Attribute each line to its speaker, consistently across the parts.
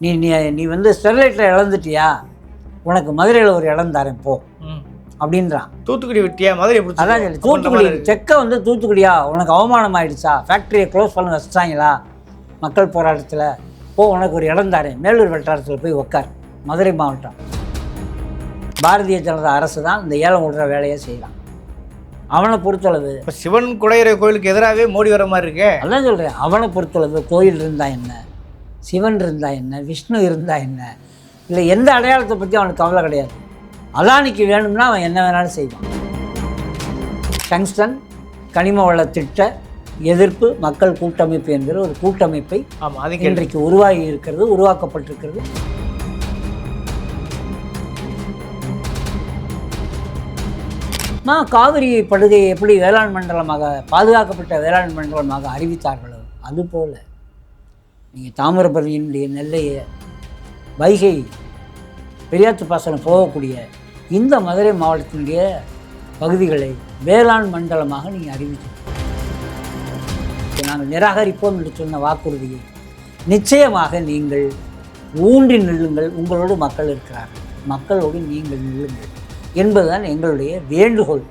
Speaker 1: நீ நீ நீ வந்து ஸ்டெர்லைட்டில் இழந்துட்டியா? உனக்கு மதுரையில் ஒரு இடம் தரேன் போ. அப்படின்றான்.
Speaker 2: தூத்துக்குடி வெட்டியா? மதுரை
Speaker 1: அதான் சொல்லி தூத்துக்குடி செக்கை வந்து தூத்துக்குடியா? உனக்கு அவமானம் ஆயிடுச்சா ஃபேக்ட்ரியை க்ளோஸ் பண்ண வச்சிட்டாங்களா மக்கள் போராட்டத்தில். போ உனக்கு ஒரு இடம் தரேன். மேலூர் வட்டாரத்தில் போய் உட்கார் மதுரை மாவட்டம். பாரதிய ஜனதா அரசு தான் இந்த ஏலம் விடுற வேலையை செய்யலாம் அவனை பொறுத்தளவு
Speaker 2: சிவன் குடையிற கோயிலுக்கு எதிராகவே மோடி வர மாதிரி இருக்கே.
Speaker 1: அதான் சொல்கிறேன் அவனை பொறுத்தளவு கோயில் இருந்தால் என்ன? சிவன் இருந்தால் என்ன? விஷ்ணு இருந்தால் என்ன? இல்லை எந்த அடையாளத்தை பற்றி அவனுக்கு கவலை கிடையாது. அதானிக்கு வேணும்னா அவன் என்ன வேணாலும் செய்வான். டங்ஸ்டன் கனிம வள திட்ட எதிர்ப்பு மக்கள் கூட்டமைப்பு என்கிற ஒரு கூட்டமைப்பை இன்றைக்கு உருவாகி இருக்கிறது உருவாக்கப்பட்டிருக்கிறது. நான் காவிரி படுகையை எப்படி வேளாண் மண்டலமாக பாதுகாக்கப்பட்ட வேளாண் மண்டலமாக அறிவித்தார்களோ அதுபோல் நீங்கள் தாமிரபரணியினுடைய நெல்லையை வைகை பெரியாத்து பாசனம் போகக்கூடிய இந்த மதுரை மாவட்டத்தினுடைய பகுதிகளை வேளாண் மண்டலமாக நீங்கள் அறிவிச்சு நாங்கள் நிராகரிப்போம் என்று சொன்ன வாக்குறுதியை நிச்சயமாக நீங்கள் ஊன்றி நில்லுங்கள். உங்களோடு மக்கள் இருக்கிறார்கள். மக்களோடு நீங்கள் நில்லுங்கள் என்பதுதான் எங்களுடைய வேண்டுகோள்.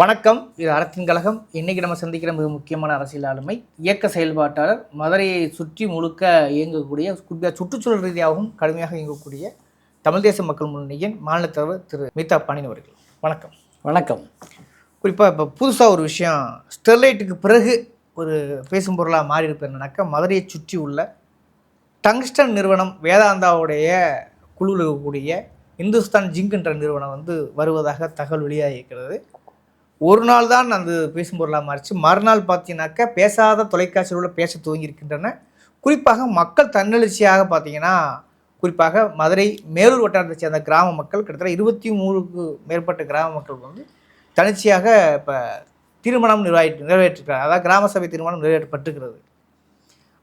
Speaker 2: வணக்கம். இது அறத்தின் கழகம். இன்னைக்கு நம்ம சந்திக்கிற மிக முக்கியமான அரசியல் ஆளுமை இயக்க செயல்பாட்டாளர் மதுரையை சுற்றி முழுக்க இயங்கக்கூடிய சுற்றுச்சூழல் ரீதியாகவும் கடுமையாக இயங்கக்கூடிய தமிழ் தேச மக்கள் முன்னணியின் மாநில தலைவர் திரு. மீதா பாண்டியன் அவர்கள். வணக்கம்.
Speaker 1: வணக்கம்.
Speaker 2: குறிப்பாக இப்போ புதுசாக ஒரு விஷயம் ஸ்டெர்லைட்டுக்கு பிறகு ஒரு பேசும் பொருளாக மாறி இருப்பது என்னன்னாக்கா மதுரையை சுற்றி உள்ள டங்ஸ்டன் நிறுவனம் வேதாந்தாவுடைய குழுவில் இருக்கக்கூடிய இந்துஸ்தான் ஜிங்க் என்ற நிறுவனம் வந்து வருவதாக தகவல் வெளியாகி இருக்கிறது ஒரு நாள் தான் அந்த பேசும் பொருளாக மாறிச்சு. மறுநாள் பார்த்தீங்கன்னாக்கா பேசாத தொலைக்காட்சிகளோட பேச துவங்கியிருக்கின்றன. குறிப்பாக மக்கள் தன்னெழுச்சியாக பார்த்தீங்கன்னா குறிப்பாக மதுரை மேலூர் வட்டாரத்தை சேர்ந்த கிராம மக்கள் கிட்டத்தட்ட இருபத்தி மூணுக்கு மேற்பட்ட கிராம மக்கள் வந்து தனிச்சையாக இப்போ திருமணம் நிர்வாகி நிறைவேற்றிருக்கிறார் அதாவது கிராம சபை திருமணம் நிறைவேற்றப்பட்டிருக்கிறது.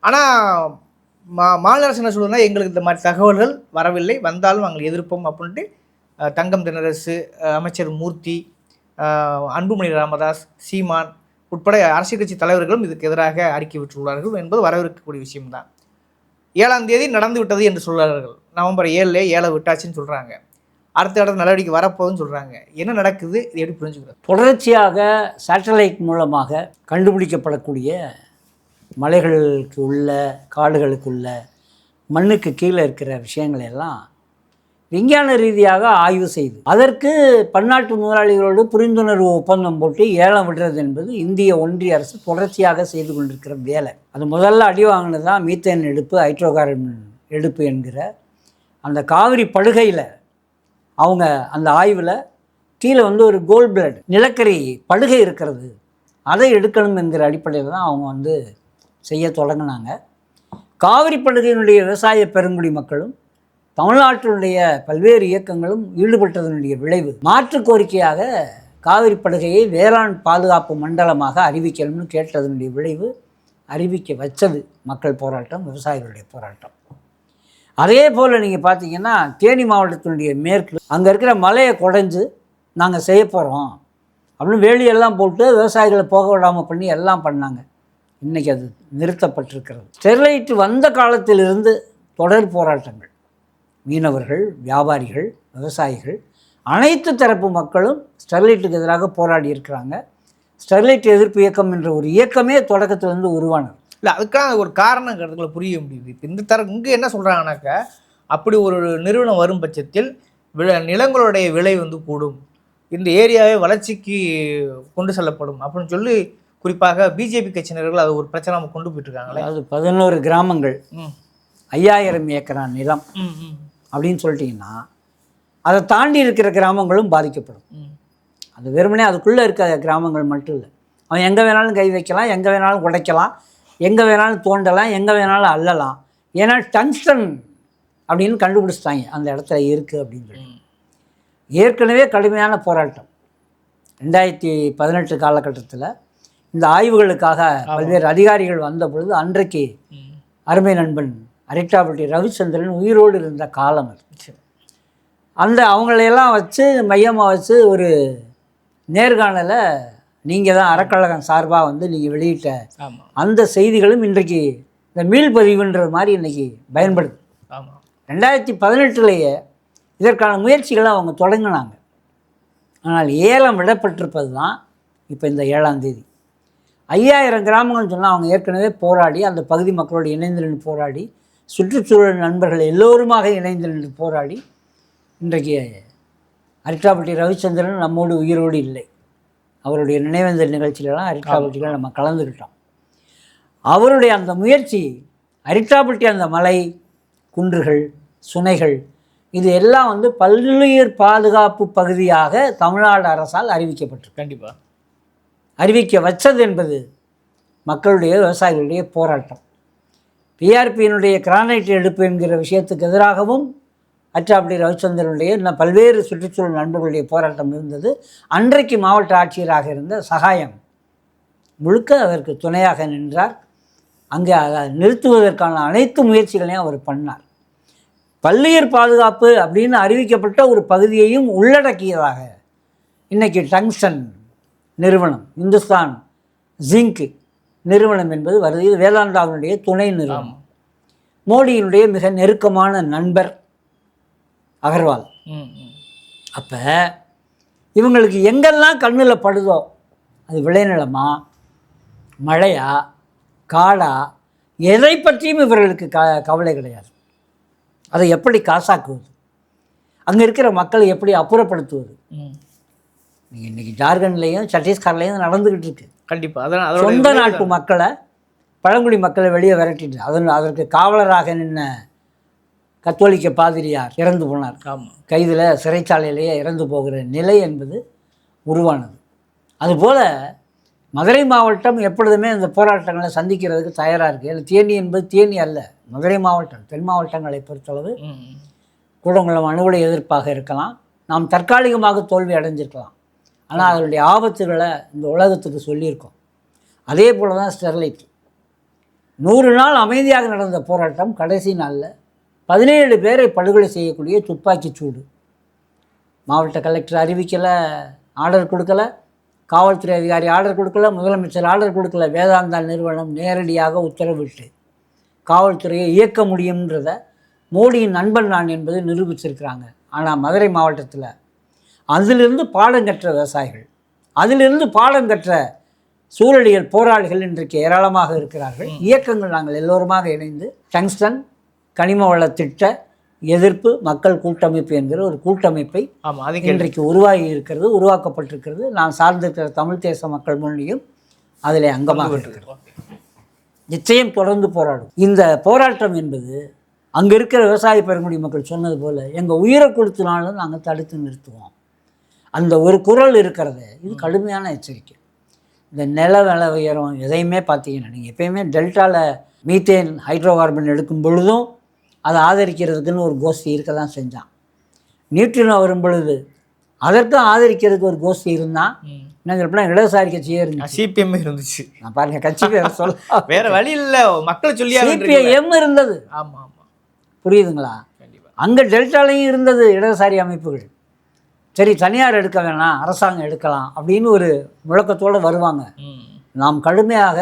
Speaker 2: ஆனால் மா மாநில அரசு என்ன சொல்லுதுன்னா எங்களுக்கு இந்த மாதிரி தகவல்கள் வரவில்லை. வந்தாலும் நாங்கள் எதிர்ப்போம் அப்படின்ட்டு தங்கம் தென்னரசு அமைச்சர் மூர்த்தி அன்புமணி ராமதாஸ் சீமான் உட்பட அரசியல் கட்சி தலைவர்களும் இதுக்கு எதிராக அறிக்கை விட்டுள்ளார்கள் என்பது வரவேற்கக்கூடிய விஷயம்தான். ஏழாம் தேதி நடந்து விட்டது என்று சொல்கிறார்கள். நவம்பர் ஏழுல ஏழை விட்டாச்சுன்னு சொல்கிறாங்க அடுத்த இடத்துல நடவடிக்கை வரப்போகுதுன்னு சொல்கிறாங்க என்ன நடக்குது? இது எப்படி புரிஞ்சுக்கிறது?
Speaker 1: தொடர்ச்சியாக சேட்டலைட் மூலமாக கண்டுபிடிக்கப்படக்கூடிய மலைகளுக்கு உள்ள காடுகளுக்குள்ள மண்ணுக்கு கீழே இருக்கிற விஷயங்களெல்லாம் விஞ்ஞான ரீதியாக ஆய்வு செய்து அதற்கு பன்னாட்டு முதலாளிகளோடு புரிந்துணர்வு ஒப்பந்தம் போட்டு ஏலம் விடுறது என்பது இந்திய ஒன்றிய அரசு தொடர்ச்சியாக செய்து கொண்டிருக்கிற வேலை. அது முதல்ல அடி வாங்கினது தான் மீத்தேன் எடுப்பு ஹைட்ரோகார்பன் எடுப்பு என்கிற அந்த காவிரி படுகையில் அவங்க அந்த ஆய்வில் கீழே வந்து ஒரு கோல்ட் பிளட் நிலக்கரி படுகை இருக்கிறது அதை எடுக்கணும் என்கிற அடிப்படையில் தான் அவங்க வந்து செய்ய தொடங்கினாங்க. காவிரி படுகையினுடைய விவசாய பெருங்குடி மக்களும் தமிழ்நாட்டினுடைய பல்வேறு இயக்கங்களும் ஈடுபட்டதனுடைய விளைவு. மாற்று கோரிக்கையாக காவிரி படுகையை வேளாண் பாதுகாப்பு மண்டலமாக அறிவிக்கணும்னு கேட்டதனுடைய விளைவு அறிவிக்க வச்சது மக்கள் போராட்டம் விவசாயிகளுடைய போராட்டம். அதே போல் நீங்கள் பார்த்தீங்கன்னா தேனி மாவட்டத்தினுடைய மேற்கு அங்கே இருக்கிற மலையை குடைஞ்சு நாங்கள் செய்ய போகிறோம் அப்படின்னு வேலியெல்லாம் போட்டு விவசாயிகளை போக விடாமல் பண்ணி எல்லாம் பண்ணாங்க. இன்றைக்கி அது நிறுத்தப்பட்டிருக்கிறது. ஸ்டெர்லைட் வந்த காலத்திலிருந்து தொடர் போராட்டங்கள். மீனவர்கள் வியாபாரிகள் விவசாயிகள் அனைத்து தரப்பு மக்களும் ஸ்டெர்லைட்டுக்கு எதிராக போராடி இருக்கிறாங்க. ஸ்டெர்லைட் எதிர்ப்பு இயக்கம் என்ற ஒரு இயக்கமே தொடக்கத்திலிருந்து உருவானது.
Speaker 2: இல்லை அதுக்காக ஒரு காரணங்கிறதுக்குள்ள புரிய முடியுது. இப்போ இந்த தர இங்கே என்ன சொல்கிறாங்கனாக்கா அப்படி ஒரு நிறுவனம் வரும் பட்சத்தில் வில நிலங்களுடைய விலை வந்து கூடும். இந்த ஏரியாவே வளர்ச்சிக்கு கொண்டு செல்லப்படும் அப்படின்னு சொல்லி குறிப்பாக பிஜேபி கட்சியினர்கள் அது ஒரு பிரச்சனை கொண்டு போயிட்டு இருக்காங்களே.
Speaker 1: அதாவது பதினோரு கிராமங்கள் ஐயாயிரம் ஏக்கரா நிலம். அப்படின்னு சொல்லிட்டிங்கன்னா அதை தாண்டி இருக்கிற கிராமங்களும் பாதிக்கப்படும். அது வெறுமனே அதுக்குள்ளே இருக்க கிராமங்கள் மட்டும் இல்லை. அவன் எங்கே வேணாலும் கை வைக்கலாம் எங்கே வேணாலும் உடைக்கலாம் எங்கே வேணாலும் தோண்டலாம் எங்கே வேணாலும் அள்ளலாம் ஏன்னா டங்ஸ்டன் அப்படின்னு கண்டுபிடிச்சிட்டாங்க. அந்த இடத்துல இருக்குது அப்படின்னு சொல்லி. ஏற்கனவே கடுமையான போராட்டம். ரெண்டாயிரத்தி பதினெட்டு காலகட்டத்தில் இந்த ஆய்வுகளுக்காக பல்வேறு அதிகாரிகள் வந்த பொழுது அன்றைக்கு. அருமை நண்பன் அரிட்டாபட்டி ரவிச்சந்திரன் உயிரோடு இருந்த காலம் அது.
Speaker 2: சரி.
Speaker 1: அந்த அவங்களையெல்லாம் வச்சு மையமாக வச்சு ஒரு நேர்காணலை நீங்கள் தான் அறக்கழகம் சார்பாக வந்து நீங்கள் வெளியிட்ட அந்த செய்திகளும் இன்றைக்கு இந்த மீள்பதிவுன்ற மாதிரி இன்னைக்கு பயன்படுது. ரெண்டாயிரத்தி பதினெட்டுலேயே இதற்கான முயற்சிகளை அவங்க தொடங்கினாங்க. ஆனால் ஏலம் விடப்பட்டிருப்பது தான் இப்போ இந்த ஏழாம் தேதி. ஐயாயிரம் கிராமங்கள்னு சொன்னால் அவங்க ஏற்கனவே போராடி அந்த பகுதி மக்களோடு இணைந்து நின்று போராடி சுற்றுச்சூழல் நண்பர்கள் எல்லோருமாக இணைந்து நின்று போராடி இன்றைக்கு அரிட்டாப்பட்டி ரவிச்சந்திரன் நம்மோடு உயிரோடு இல்லை. அவருடைய நினைவேந்தல் நிகழ்ச்சியிலலாம் அரிட்டாப்பட்டியில் நம்ம கலந்துக்கிட்டோம். அவருடைய அந்த முயற்சி அரிட்டாப்பட்டி அந்த மலை குன்றுகள் சுனைகள் இது எல்லாம் வந்து பல்லுயிர் பாதுகாப்பு பகுதியாக தமிழ்நாடு அரசால் அறிவிக்கப்பட்டிருக்கு.
Speaker 2: கண்டிப்பாக
Speaker 1: அறிவிக்க வச்சது என்பது மக்களுடைய விவசாயிகளுடைய போராட்டம். பிஆர்பியினுடைய கிரானைட் எடுப்பு என்கிற விஷயத்துக்கு எதிராகவும் அச்சாப்படி ரவிச்சந்திரனுடைய இன்னும் பல்வேறு சுற்றுச்சூழல் நண்பர்களுடைய போராட்டம் இருந்தது. அன்றைக்கு மாவட்ட ஆட்சியராக இருந்த சகாயம் முழுக்க அதற்கு துணையாக நின்றார். அங்கே அதை நிறுத்துவதற்கான அனைத்து முயற்சிகளையும் அவர் பண்ணார். பல்லுயிர் பாதுகாப்பு அப்படின்னு அறிவிக்கப்பட்ட ஒரு பகுதியையும் உள்ளடக்கியதாக இன்றைக்கி டங்ஸ்டன் நிறுவனம் இந்துஸ்தான் ஜிங்க் நிறுவனம் என்பது வருது. இது வேதாந்தாவினுடைய துணை நிறுவனம். மோடியினுடைய மிக நெருக்கமான நண்பர் அகர்வால். அப்போ இவங்களுக்கு எங்கெல்லாம் கண்ணில் படுதோ அது விளைநிலமா மழையா காடா எதை பற்றியும் இவர்களுக்கு க கவலை கிடையாது. அதை எப்படி காசாக்குவது? அங்கே இருக்கிற மக்களை எப்படி அப்புறப்படுத்துவது? நீங்கள் இன்றைக்கி ஜார்க்கண்ட்லேயும் சத்தீஸ்கர்லேயும் நடந்துக்கிட்டு இருக்கு.
Speaker 2: கண்டிப்பாக அதான் அதோட
Speaker 1: சொந்த நாட்டு மக்களை பழங்குடி மக்களை வெளியே விரட்டிட்டு அதன் அதற்கு காவலராக நின்ன கத்தோலிக்க பாதிரியார் இறந்து போனார்.
Speaker 2: ஆமாம்
Speaker 1: கைதில் சிறைச்சாலையிலேயே இறந்து போகிற நிலை என்பது உருவானது. அதுபோல் மதுரை மாவட்டம் எப்பொழுதுமே இந்த போராட்டங்களை சந்திக்கிறதுக்கு தயாராக இருக்குது ஏன்னா தேனி என்பது தேனி அல்ல மதுரை மாவட்டம் தென் மாவட்டங்களை பொறுத்தளவு. கூடங்குளம் அணுகுலை எதிர்ப்பாக இருக்கலாம். நாம் தற்காலிகமாக தோல்வி அடைஞ்சிருக்கலாம் ஆனால் அதனுடைய ஆபத்துகளை இந்த உலகத்துக்கு சொல்லியிருக்கோம். அதே போல் தான் ஸ்டெர்லைட். நூறு நாள் அமைதியாக நடந்த போராட்டம் கடைசி நாளில் பதினேழு பேரை படுகொலை செய்யக்கூடிய துப்பாக்கிச் சூடு. மாவட்ட கலெக்டர் அறிவிக்கலை ஆர்டர் கொடுக்கல காவல்துறை அதிகாரி ஆர்டர் கொடுக்கல முதலமைச்சர் ஆர்டர் கொடுக்கல வேதாந்தா நிறுவனம் நேரடியாக உத்தரவிட்டு. காவல்துறையை இயக்க முடியுன்றத மோடியின் நண்பன் நான் என்பதை நிரூபிச்சிருக்கிறாங்க. ஆனால் மதுரை மாவட்டத்தில் அதிலிருந்து பாடம் கற்ற விவசாயிகள் அதிலிருந்து பாடம் கற்ற சூழலியல் போராளிகள் இன்றைக்கு ஏராளமாக இருக்கிறார்கள். இயக்கங்கள் நாங்கள் எல்லோருமாக இணைந்து டங்ஸ்டன் கனிம வள திட்ட எதிர்ப்பு மக்கள் கூட்டமைப்பு என்கிற ஒரு கூட்டமைப்பை இன்றைக்கு உருவாகி இருக்கிறது உருவாக்கப்பட்டிருக்கிறது. நான் சார்ந்திருக்கிற தமிழ் தேச மக்கள் முன்னிலையும் அதில் அங்கமாக இருக்கிறது. நிச்சயம் தொடர்ந்து போராடும். இந்த போராட்டம் என்பது அங்கே இருக்கிற விவசாய பெருங்குடி மக்கள் சொன்னது போல் எங்கள் உயிரை கொடுத்தனாலும் நாங்கள் தடுத்து நிறுத்துவோம். அந்த ஒரு குரல் இருக்கிறது இது கடுமையான எச்சரிக்கை. இந்த நில வில உயரம் எதையுமே பார்த்தீங்கன்னா நீங்கள் எப்பயுமே டெல்டாவில் மீத்தேன் ஹைட்ரோ கார்பன் எடுக்கும் பொழுதும் அதை ஆதரிக்கிறதுக்குன்னு ஒரு கோஷ்டி இருக்க தான் செஞ்சான். நியூட்ரினோ வரும் பொழுது அதற்கும் ஆதரிக்கிறதுக்கு ஒரு கோஷ்டி இருந்தால் என்ன சொல்லப்போனால் இடதுசாரி கட்சியே இருந்துச்சு.
Speaker 2: சிபிஎம் இருந்துச்சு.
Speaker 1: நான் பாருங்க கட்சி பேரை சொல்ல
Speaker 2: வேற வழி இல்லை. மக்களை சொல்லியா
Speaker 1: சிபிஐஎம் இருந்தது.
Speaker 2: ஆமாம் ஆமாம்
Speaker 1: புரியுதுங்களா? அங்கே டெல்டாலையும் இருந்தது இடதுசாரி அமைப்புகள். சரி தனியார் எடுக்க வேணாம் அரசாங்கம் எடுக்கலாம் அப்படின்னு ஒரு முழக்கத்தோடு வருவாங்க. நாம் கடுமையாக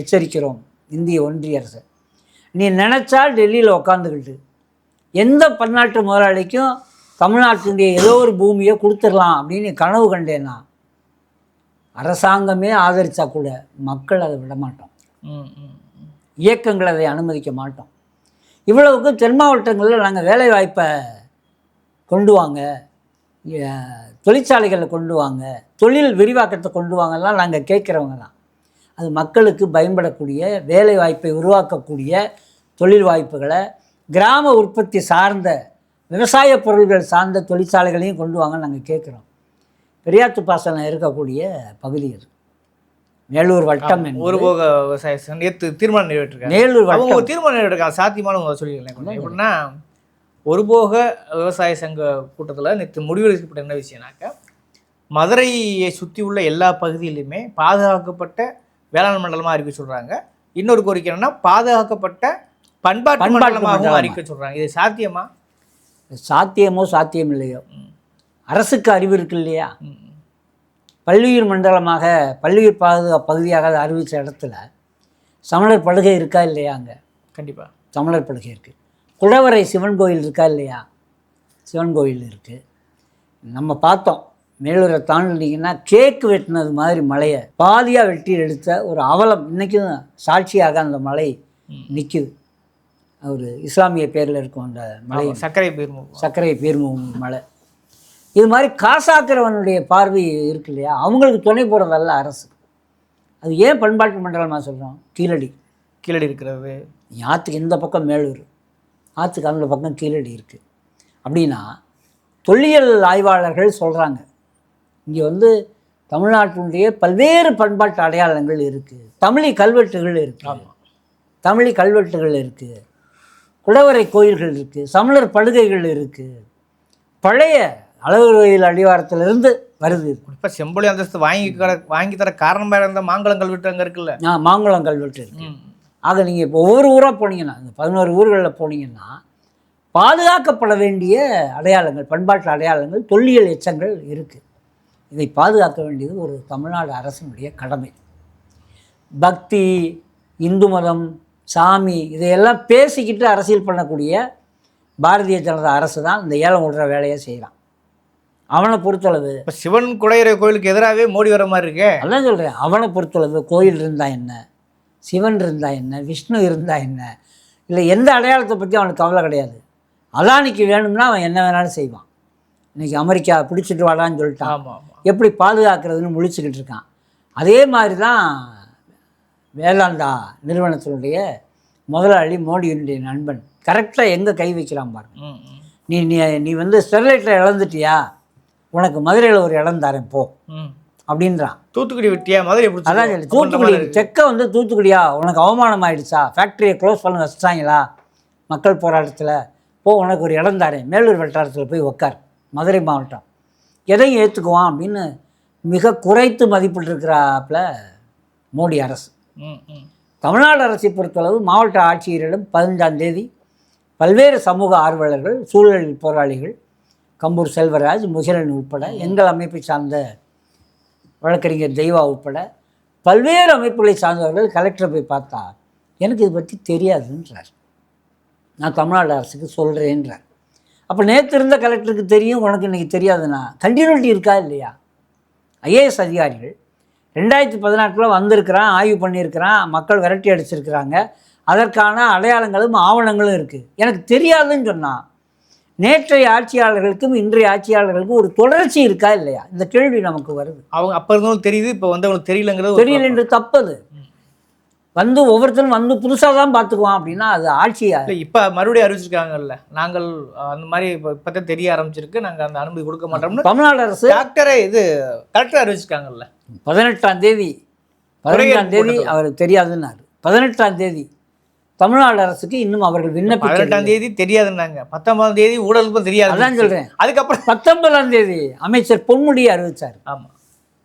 Speaker 1: எச்சரிக்கிறோம் இந்திய ஒன்றிய அரசு. நீ நினச்சா டெல்லியில் உக்காந்துக்கிட்டு எந்த பன்னாட்டு முதலாளிக்கும் தமிழ்நாட்டினுடைய ஏதோ ஒரு பூமியை கொடுத்துடலாம் அப்படின்னு கனவு கண்டேன்னா அரசாங்கமே ஆதரித்தா கூட மக்கள் அதை விட மாட்டோம். இயக்கங்கள் அதை அனுமதிக்க மாட்டோம். இவ்வளவுக்கு தென் மாவட்டங்களில் நாங்கள் வேலை வாய்ப்பை கொண்டு வாங்க. தொழிற்சாலைகளை கொண்டு வாங்க தொழில் விரிவாக்கத்தை கொண்டு வாங்கலாம் நாங்கள் கேட்குறவங்க தான் அது மக்களுக்கு பயன்படக்கூடிய வேலை வாய்ப்பை உருவாக்கக்கூடிய தொழில் வாய்ப்புகளை கிராம உற்பத்தி சார்ந்த விவசாய பொருள்கள் சார்ந்த தொழிற்சாலைகளையும் கொண்டு வாங்க நாங்கள் கேட்குறோம். பெரியாத்து பாசனம் இருக்கக்கூடிய பகுதி அது. மேலூர் வட்டம்
Speaker 2: ஒரு போக விவசாய நேற்று தீர்மானம் நிறைவேற்றிருக்காங்க.
Speaker 1: மேலூர் வட்டம்.
Speaker 2: தீர்மானம் நிறைவேற்றிருக்காங்க சாத்தியமான கொஞ்சம் எப்படின்னா ஒரு போக விவசாய சங்க கூட்டத்தில் நேற்று முடிவெடுக்கப்பட்ட என்ன விஷயம்னாக்கா மதுரையை சுற்றி உள்ள எல்லா பகுதியிலுமே பாதுகாக்கப்பட்ட வேளாண் மண்டலமாக அறிவிக்க சொல்கிறாங்க இன்னொரு கோரிக்கை என்னன்னா பாதுகாக்கப்பட்ட பண்பாட்டு மண்டலமாகவும்
Speaker 1: மண்டலமா.
Speaker 2: அறிவிக்க சொல்கிறாங்க இது சாத்தியமா?
Speaker 1: சாத்தியமோ சாத்தியம் இல்லையோ? அரசுக்கு அறிவு இருக்கு இல்லையா. பல்லுயிர் மண்டலமாக பல்லுயிர் பாதுகா பகுதியாக அறிவித்த இடத்துல சமணர் படுகை இருக்கா இல்லையா அங்கே?
Speaker 2: கண்டிப்பா.
Speaker 1: சமணர் படுகை இருக்குது குடவரை சிவன் கோயில் இருக்கா இல்லையா? சிவன் கோயில் இருக்குது நம்ம பார்த்தோம். மேலூரை தாண்டினீங்கன்னா கேக்கு வெட்டினது மாதிரி மலையை பாதியாக வெட்டி எடுத்த ஒரு அவலம். இன்றைக்கும் சாட்சியாக அந்த மலை நிற்குது ஒரு இஸ்லாமிய பேரில் இருக்கும் அந்த மலை.
Speaker 2: சர்க்கரை பீர்மு
Speaker 1: சர்க்கரை பேர்முகம் மலை. இது மாதிரி காசாக்கிறவனுடைய பார்வை இருக்கு இல்லையா? அவங்களுக்கு துணை போகிறதல்ல அரசு. அது ஏன் பண்பாட்டு மண்டலமாக சொல்கிறோம் கீழடி.
Speaker 2: கீழடி இருக்கிறது.
Speaker 1: ஆற்றுக்கு இந்த பக்கம் மேலூர். ஆற்றுக்கு அந்த பக்கம் கீழடி இருக்குது அப்படின்னா தொல்லியல் ஆய்வாளர்கள் சொல்கிறாங்க இங்கே வந்து தமிழ்நாட்டினுடைய பல்வேறு பண்பாட்டு அடையாளங்கள் இருக்குது தமிழி கல்வெட்டுகள் இருக்குது தமிழி கல்வெட்டுகள் இருக்குது குடவரை கோயில்கள் இருக்குது சமணர் படுகைகள் இருக்குது பழைய அழகு கோயில் அடிவாரத்திலிருந்து வருது.
Speaker 2: இப்போ செம்பொலி அந்தஸ்து வாங்கி வாங்கி தர காரணமாக இருந்த மாங்கலங்கள் விட்டு அங்கே இருக்குல்ல?
Speaker 1: ஆ, மாங்குளம் கல்வெட்டு இருக்குது. ஆக நீங்கள் இப்போ ஒவ்வொரு ஊராக போனீங்கன்னா இந்த பதினோரு ஊர்களில் போனீங்கன்னா பாதுகாக்கப்பட வேண்டிய அடையாளங்கள் பண்பாட்டு அடையாளங்கள் தொல்லியல் எச்சங்கள் இருக்குது இதை பாதுகாக்க வேண்டியது ஒரு தமிழ்நாடு அரசினுடைய கடமை. பக்தி இந்து மதம் சாமி இதையெல்லாம் பேசிக்கிட்டு அரசியல் பண்ணக்கூடிய பாரதிய ஜனதா அரசு தான் இந்த ஏலம் விடுற வேலையை செய்கிறான் அவனை பொறுத்தளவு
Speaker 2: இப்போ சிவன் குடையிற கோயிலுக்கு எதிராகவே மோடி வர மாதிரி இருக்கே.
Speaker 1: அதான் சொல்கிறேன் அவனை பொறுத்தளவு கோயில் இருந்தால் என்ன? சிவன் இருந்தால் என்ன? விஷ்ணு இருந்தால் என்ன? இல்லை எந்த அடையாளத்தை பற்றி அவனுக்கு கவலை கிடையாது. அதானிக்கு வேணும்னா அவன் என்ன வேணாலும் செய்வான். இன்னைக்கு அமெரிக்கா பிடிச்சிட்டு வாடான்னு சொல்லிட்டான். எப்படி பாதுகாக்கிறதுன்னு முழிச்சுக்கிட்டு இருக்கான். அதே மாதிரி தான் வேதாந்தா நிறுவனத்தினுடைய முதலாளி மோடியினுடைய நண்பன். கரெக்டாக எங்கே கை வைக்கிறான் பாருங்க. நீ நீ நீ வந்து ஸ்டெர்லைட்டில் இழந்துட்டியா? உனக்கு மதுரையில் ஒரு இடம் தரேன் போ. அப்படின்றான்
Speaker 2: தூத்துக்குடி வெட்டியா? மதுரை
Speaker 1: அதான் தூத்துக்குடி செக்கை வந்து தூத்துக்குடியா? உனக்கு அவமானம் ஆயிடுச்சா ஃபேக்ட்ரியை க்ளோஸ் பண்ண வச்சிட்டாங்களா? மக்கள் போராட்டத்தில் போ உனக்கு ஒரு இடம் தரேன். மேலூர் வட்டாரத்தில் போய் உக்கார். மதுரை மாவட்டம். எதையும் ஏற்றுக்குவான் அப்படின்னு மிக குறைத்து மதிப்பிட்டிருக்கிறாப்புல மோடி அரசு. தமிழ்நாடு அரசை பொறுத்தளவு மாவட்ட ஆட்சியரிடம் பதினஞ்சாம் தேதி பல்வேறு சமூக ஆர்வலர்கள் சூழல் போராளிகள் கம்பூர் செல்வராஜ் முகிலன் உட்பட எங்கள் அமைப்பை சார்ந்த வழக்கறிஞர் தெய்வா உட்பட பல்வேறு அமைப்புகளை சார்ந்தவர்கள் கலெக்டரை போய் பார்த்தா எனக்கு இது பற்றி தெரியாதுன்றார். நான் தமிழ்நாடு அரசுக்கு சொல்கிறேன்றார் அப்போ நேற்று இருந்த கலெக்டருக்கு தெரியும் உனக்கு இன்றைக்கி தெரியாதுன்னா கண்டினியூட்டி இருக்கா இல்லையா? ஐஏஎஸ் அதிகாரிகள் ரெண்டாயிரத்தி பதினாட்டில் வந்திருக்கிறான் ஆய்வு பண்ணியிருக்கிறான் மக்கள் விரட்டி அடிச்சிருக்கிறாங்க அதற்கான அடையாளங்களும் ஆவணங்களும் இருக்குது எனக்கு தெரியாதுன்னு சொன்னால் நேற்றைய ஆட்சியாளர்களுக்கும் இன்றைய ஆட்சியாளர்களுக்கும் ஒரு தொடர்ச்சி இருக்கா இல்லையா? இந்த கேள்வி நமக்கு வருது.
Speaker 2: அவங்க அப்போ இருந்தவங்களுக்கு தெரியுது இப்போ வந்து அவங்களுக்கு தெரியலங்கிறது
Speaker 1: தெரியல என்று தப்பது. வந்து ஒவ்வொருத்தரும் வந்து புதுசாக தான் பார்த்துக்குவான் அப்படின்னா அது ஆட்சியா
Speaker 2: இல்லை இப்போ மறுபடியும் அறிவிச்சிருக்காங்கல்ல நாங்கள் அந்த மாதிரி இப்போ இப்போ தெரிய ஆரம்பிச்சிருக்கு நாங்கள் அந்த அனுமதி கொடுக்க மாட்டோம்னு
Speaker 1: தமிழ்நாடு அரசு
Speaker 2: டாக்டரே இது கலெக்டர் அறிவிச்சிருக்காங்கல்ல.
Speaker 1: பதினெட்டாம் தேதி பதினெட்டாம் தேதி அவருக்கு தெரியாதுன்னாரு. பதினெட்டாம் தேதி தமிழ்நாடு அரசுக்கு இன்னும் அவர்கள் விண்ணப்பிக்க
Speaker 2: பதினெட்டாம் தேதி தெரியாதுன்னாங்க. பத்தொன்பதாம் தேதி ஊழலுக்கும் தெரியாது.
Speaker 1: அதான் சொல்றேன்.
Speaker 2: அதுக்கப்புறம்
Speaker 1: பத்தொன்பதாம் தேதி அமைச்சர் பொன்முடி அறிவிச்சார்.
Speaker 2: ஆமாம்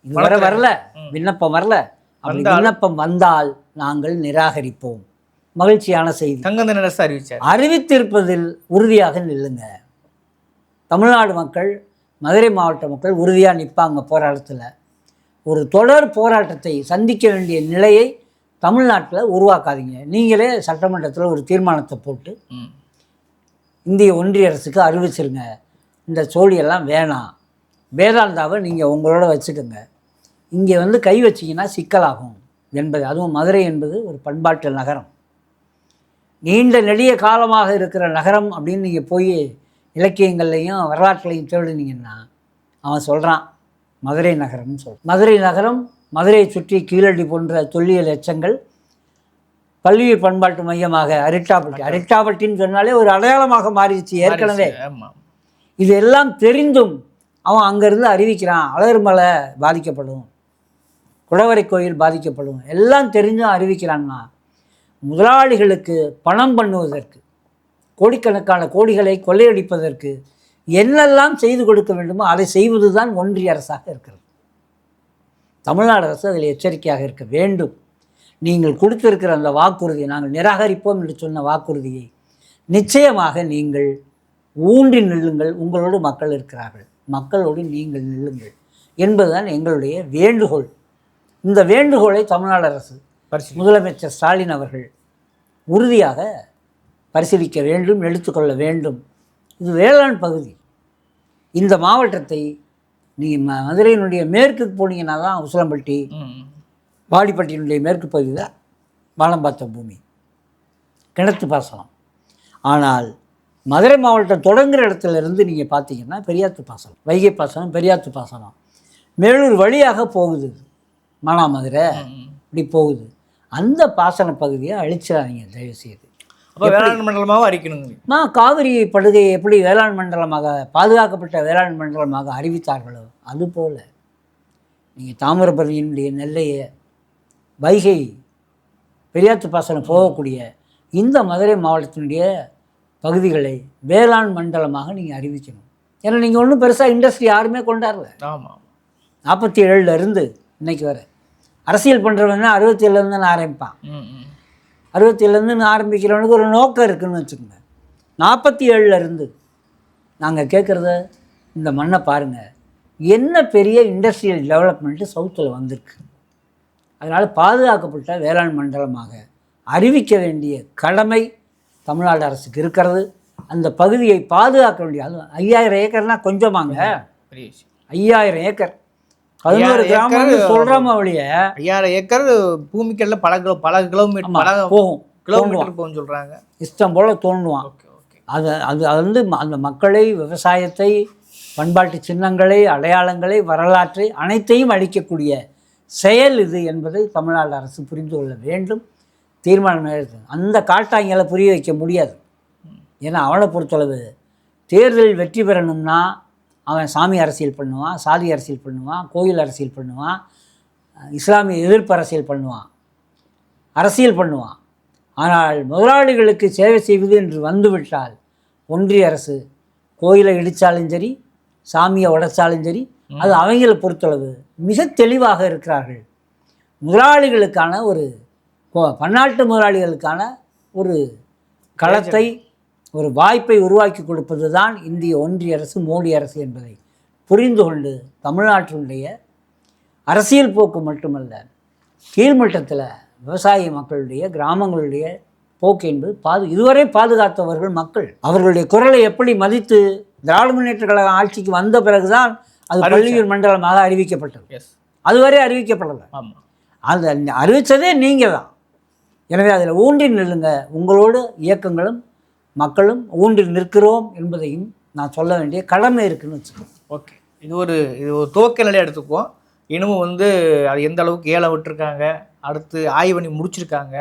Speaker 1: இதுவரை வரல. விண்ணப்பம் வரல. அப்படி விண்ணப்பம் வந்தால் நாங்கள் நிராகரிப்போம். மகிழ்ச்சியான செய்தி.
Speaker 2: தங்கந்த அரசு அறிவிச்சார்.
Speaker 1: அறிவித்திருப்பதில் உறுதியாக நில்லுங்க. தமிழ்நாடு மக்கள் மதுரை மாவட்ட மக்கள் உறுதியாக நிற்பாங்க போராட்டத்தில். ஒரு தொடர் போராட்டத்தை சந்திக்க வேண்டிய நிலையை தமிழ்நாட்டில் உருவாக்காதீங்க. நீங்களே சட்டமன்றத்தில் ஒரு தீர்மானத்தை போட்டு இந்திய ஒன்றிய அரசுக்கு அறிவிச்சிருங்க. இந்த சோழியெல்லாம் வேணாம். வேதாந்தாவை நீங்கள் உங்களோட வச்சுக்கோங்க. இங்கே வந்து கை வச்சிங்கன்னா சிக்கலாகும் என்பது அதுவும் மதுரை என்பது ஒரு பண்பாட்டு நகரம். நீண்ட நெடிய காலமாக இருக்கிற நகரம் அப்படின்னு நீங்கள் போய் இலக்கியங்கள்லையும் வரலாற்றுலையும் தேடினீங்கன்னா அவன் சொல்கிறான் மதுரை நகரம்னு சொல் மதுரை நகரம் மதுரையை சுற்றி கீழடி போன்ற தொல்லியல் எச்சங்கள் பல்வியல் பண்பாட்டு மையமாக அரிட்டாபட்டி. அரிட்டாபட்டின்னு சொன்னாலே ஒரு அடையாளமாக மாறிடுச்சு ஏற்கனவே.
Speaker 2: ஆமா.
Speaker 1: இது எல்லாம் தெரிந்தும் அவன் அங்கேருந்து அறிவிக்கிறான். அழகர்மலை பாதிக்கப்படும். குடவரை கோயில் பாதிக்கப்படும். எல்லாம் தெரிஞ்சும் அறிவிக்கிறான்னா முதலாளிகளுக்கு பணம் பண்ணுவதற்கு கோடிக்கணக்கான கோடிகளை கொள்ளையடிப்பதற்கு என்னெல்லாம் செய்து கொடுக்க வேண்டுமோ அதை செய்வது தான் ஒன்றிய அரசாக இருக்கிறது. தமிழ்நாடு அரசு அதில் எச்சரிக்கையாக இருக்க வேண்டும். நீங்கள் கொடுத்திருக்கிற அந்த வாக்குறுதியை நாங்கள் நிராகரிப்போம் என்று சொன்ன வாக்குறுதியை நிச்சயமாக நீங்கள் ஊன்றி நில்லுங்கள். உங்களோடு மக்கள் இருக்கிறார்கள். மக்களோடு நீங்கள் நில்லுங்கள் என்பதுதான் எங்களுடைய வேண்டுகோள். இந்த வேண்டுகோளை தமிழ்நாடு அரசு முதலமைச்சர் ஸ்டாலின் அவர்கள் உறுதியாக பரிசீலிக்க வேண்டும் எடுத்துக்கொள்ள வேண்டும். இது வேளாண் பகுதி. இந்த மாவட்டத்தை நீங்கள் மதுரையினுடைய மேற்குக்கு போனீங்கன்னா தான் உசிலம்பட்டி. வாடிப்பட்டியினுடைய மேற்கு பகுதியில் வானம் பார்த்த பூமி. கிணத்து பாசனம். ஆனால் மதுரை மாவட்டம் தொடங்குற இடத்துல இருந்து நீங்கள் பார்த்தீங்கன்னா பெரியாத்து பாசனம் வைகை பாசனம் பெரியாத்து பாசனம். மேலூர் வழியாக போகுது மானாமதுரை. இப்படி போகுது. அந்த பாசன பகுதியை அழிச்சிடாதீங்க தயவுசெய்து.
Speaker 2: அப்போ வேளாண் மண்டலமாகவும் அறிக்கணுங்க
Speaker 1: நான் காவிரி படுகையை எப்படி வேளாண் மண்டலமாக பாதுகாக்கப்பட்ட வேளாண் மண்டலமாக அறிவித்தார்களோ அதுபோல் நீங்கள் தாமிரபரணியினுடைய நெல்லையை வைகை பெரியாத்து பாசனம் போகக்கூடிய இந்த மதுரை மாவட்டத்தினுடைய பகுதிகளை வேளாண் மண்டலமாக நீங்கள் அறிவிக்கணும். ஏன்னா நீங்கள் ஒன்றும் பெருசாக இண்டஸ்ட்ரி யாருமே கொண்டாடல.
Speaker 2: ஆமாம்
Speaker 1: நாற்பத்தி ஏழுல இருந்து இன்னைக்கு வரை. அரசியல் பண்ணுறவன்னா அறுபத்தி ஏழுலேருந்து நான் ஆரம்பிப்பான்.
Speaker 2: ம் ம்
Speaker 1: அறுபத்தி ஏழுலேருந்து ஆரம்பிக்கிறவனுக்கு ஒரு நோக்கம் இருக்குன்னு வச்சுக்கோங்க. நாற்பத்தி ஏழுல இருந்து நாங்கள் கேட்குறத இந்த மண்ணை பாருங்கள் என்ன பெரிய இண்டஸ்ட்ரியல் டெவலப்மெண்ட்டு சவுத்தில் வந்திருக்கு. அதனால் பாதுகாக்கப்பட்ட வேளாண் மண்டலமாக அறிவிக்க வேண்டிய கடமை தமிழ்நாடு அரசுக்கு இருக்கிறது. அந்த பகுதியை பாதுகாக்க வேண்டிய அது ஐயாயிரம் ஏக்கர்னா கொஞ்சமாங்க. ஐயாயிரம் ஏக்கர். பதினோரு
Speaker 2: ஏக்கர்
Speaker 1: சொல்கிறோம வழிய
Speaker 2: ஐயாயிரம் ஏக்கர் பூமிக்கல்ல பல கிலோ பல கிலோமீட்டர் பல
Speaker 1: போகும்.
Speaker 2: கிலோமீட்டர் போகும் சொல்றாங்க.
Speaker 1: இஷ்டம் போல்
Speaker 2: ஓகே
Speaker 1: அது அது அது வந்து அந்த மக்களை விவசாயத்தை பண்பாட்டு சின்னங்களை அடையாளங்களை வரலாற்றை அனைத்தையும் அளிக்கக்கூடிய செயல் இது என்பதை தமிழ்நாடு அரசு புரிந்து கொள்ள வேண்டும். தீர்மானம் எடுத்து அந்த காட்டாங்களை புரிய வைக்க முடியாது. ஏன்னா அவனை பொறுத்தளவு தேர்தல் வெற்றி பெறணும்னா அவன் சாமி அரசியல் பண்ணுவான் சாதி அரசியல் பண்ணுவான் கோயில் அரசியல் பண்ணுவான் இஸ்லாமிய எதிர்ப்பு அரசியல் பண்ணுவான் அரசியல் பண்ணுவான். ஆனால் முதலாளிகளுக்கு சேவை செய்வது என்று வந்துவிட்டால் ஒன்றிய அரசு கோயிலை இடித்தாலும் சரி சாமியை உடைச்சாலும் சரி அது அவங்களை பொறுத்தளவு மிக தெளிவாக இருக்கிறார்கள். முதலாளிகளுக்கான ஒரு பன்னாட்டு முதலாளிகளுக்கான ஒரு களத்தை ஒரு வாய்ப்பை உருவாக்கி கொடுப்பது தான் இந்திய ஒன்றிய அரசு மோடி அரசு என்பதை புரிந்து கொண்டு தமிழ்நாட்டினுடைய அரசியல் போக்கு மட்டுமல்ல கீழ்மட்டத்தில் விவசாய மக்களுடைய கிராமங்களுடைய போக்கு என்பது பாது இதுவரை பாதுகாத்தவர்கள் மக்கள். அவர்களுடைய குரலை எப்படி மதித்து திராவிட முன்னேற்ற கழக ஆட்சிக்கு வந்த பிறகுதான் அது பள்ளியூர் மண்டலமாக அறிவிக்கப்பட்டது. அதுவரை அறிவிக்கப்படலை. அந்த அறிவித்ததே நீங்கள் தான் எனவே அதில் ஊன்றி நில்லுங்க. உங்களோடு இயக்கங்களும் மக்களும் ஊன்றி நிற்கிறோம் என்பதையும் நான் சொல்ல வேண்டிய கடமை இருக்குன்னு வச்சுக்கோங்க.
Speaker 2: ஓகே. இது ஒரு இது ஒரு துவக்க நிலையை எடுத்துக்குவோம். இன்னமும் வந்து அது எந்த அளவுக்கு ஏலம் விட்டுருக்காங்க அடுத்து ஆய்வு பண்ணி முடிச்சிருக்காங்க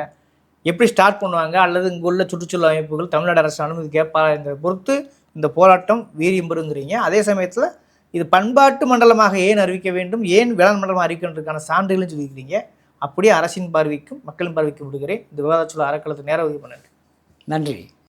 Speaker 2: எப்படி ஸ்டார்ட் பண்ணுவாங்க அல்லது இங்கே உள்ள சுற்றுச்சூழல் அமைப்புகள் தமிழ்நாடு அரசு அனுமதி கேட்பாங்கிறத பொறுத்து இந்த போராட்டம் வீரியம் பெறுங்கிறீங்க. அதே சமயத்தில் இது பண்பாட்டு மண்டலமாக ஏன் அறிவிக்க வேண்டும் ஏன் வேளாண் மண்டலமாக அறிவிக்கின்றதுக்கான சான்றுகளும் சொல்லியிருக்கிறீங்க அப்படியே அரசின் பார்வைக்கும் மக்களின் பார்வைக்கும் விடுகிறேன். இந்த விவாதச்சொல்ல அறக்களத்தை நேர உதவி பண்ணுங்க
Speaker 1: நன்றி.